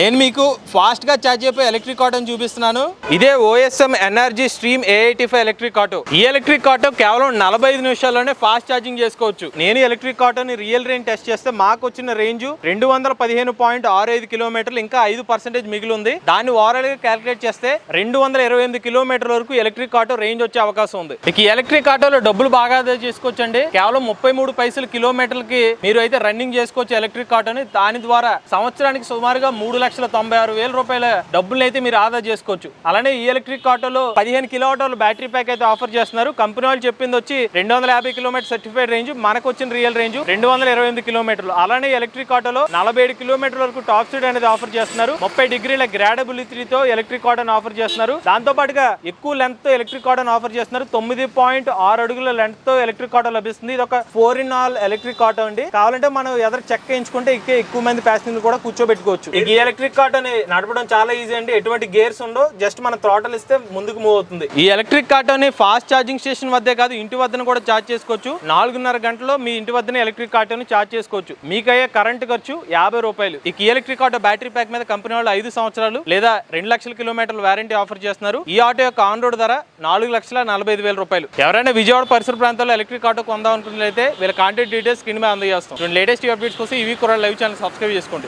నేను మీకు ఫాస్ట్గా ఛార్జ్ అయిపోయి ఎలక్ట్రిక్ ఆటోని చూపిస్తున్నాను. ఇదే OSM energy stream AIT five electric auto ఈ ఎలక్ట్రిక్ ఆటో కేవలం నలభై ఐదు నిమిషాల్లోనే ఫాస్ట్ ఛార్జింగ్ చేసుకోవచ్చు. నేను ఎలక్ట్రిక్ ఆటోని రియల్ రేంజ్ టెస్ట్ చేస్తే మాకు వచ్చిన రేంజ్ రెండు వందల పదిహేను పాయింట్ ఆరు ఐదు కిలోమీటర్లు ఇంకా ఐదు పర్సెంటేజ్ మిగిలి ఉంది దాన్ని ఓవరాల్గా క్యాలిక్యులేట్ చేస్తే రెండు వందల ఇరవై ఎనిమిది కిలోమీటర్ల వరకు ఎలక్ట్రిక్ ఆటో రేంజ్ వచ్చే అవకాశం ఉంది. ఇక ఎలక్ట్రిక్ ఆటోలో డబ్బులు బాగా ఆదా చేసుకోవచ్చండి. కేవలం ముప్పై మూడు పైసలు కిలోమీటర్లకి మీరు అయితే రన్నింగ్ చేసుకోవచ్చు ఎలక్ట్రిక్ ఆటోని దాని ద్వారా సంవత్సరానికి సుమారుగా మూడు లక్షల తొంభై ఆరు వేల రూపాయల డబ్బులు అయితే మీరు ఆదా చేసుకోవచ్చు. అలానే ఈ ఎలక్ట్రిక్ ఆటోలో పదిహేను కిలో ఆటోలు బ్యాటరీ ప్యాక్ అయితే ఆఫర్ చేస్తున్నారు. కంపెనీ వాళ్ళు చెప్పింది వచ్చి రెండు వందల యాభై కిలోమీటర్ సర్టిఫైడ్ రేంజ్ మనకు వచ్చిన రియల్ రేంజ్ రెండు వందల ఇరవై ఎనిమిది కిలోమీటర్లు. అలానే ఎలక్ట్రిక్ ఆటోలో నలభై ఏడు కిలోమీటర్ల వరకు టాప్ స్పీడ్ అనేది ఆఫర్ చేస్తున్నారు. ముప్పై డిగ్రీల గ్రాడబిలిటీతో ఎలక్ట్రిక్ ఆటోని ఆఫర్ చేస్తున్నారు. దాంతో పాటుగా ఎక్కువ లెంత్తో ఎలక్ట్రిక్ ఆటోని ఆఫర్ చేస్తున్నారు. తొమ్మిది పాయింట్ ఆరు అడుగుల లెంత్తో ఎలక్ట్రిక్ ఆటో లభిస్తుంది. ఇది ఒక four in all electric auto అండి. కావాలంటే మనం ఎదరు చెక్ చేయించుకుంటే ఎక్కువ మంది ప్యాసింజర్ కూడా కూర్చోబెట్టుకోవచ్చు. ఈ ఎలక్ట్రిక్ కార్ట్ అని నడపడం చాలా ఈజీ అండి. ఎటువంటి గేర్స్ ఉండవు. జస్ట్ మనం థ్రాటల్ ఇస్తే ముందుకు మూవ్ అవుతుంది. ఈ ఎలక్ట్రిక్ ఆటోని ఫాస్ట్ ఛార్జింగ్ స్టేషన్ వద్దే కాదు ఇంటి వద్దన కూడా ఛార్జ్ చేసుకోవచ్చు. నాలుగున్నర గంటలో మీ ఇంటి వద్దనే ఎలక్ట్రిక్ ఆటోని ఛార్జ్ చేసుకోవచ్చు. మీకయ్యే కరెంట్ ఖర్చు యాభై రూపాయలు. ఈ ఎలక్ట్రిక్ ఆటో బ్యాటరీ ప్యాక్ మీద కంపెనీ వాళ్ళు ఐదు సంవత్సరాలు లేదా రెండు లక్షల కిలోమీటర్ల వారంటీ ఆఫర్ చేస్తున్నారు. ఈ ఆటో యొక్క ఆన్ రోడ్ ధర నాలుగు లక్షల నలభై ఐదు వేల రూపాయలు. ఎవరైనా విజయవాడ పరిసర ప్రాంతాల్లో ఎలక్ట్రిక్ ఆటో కొందాం అనుకున్నట్లయితే వీళ్ళ కాంటాక్ట్ డీటెయిల్స్ కింద మీద అందజేస్తాం. లేటెస్ట్ అప్డేట్స్ కోసం ఇవి కూడా లైవ్ ఛానల్ సబ్స్క్రైబ్ చేసుకోండి.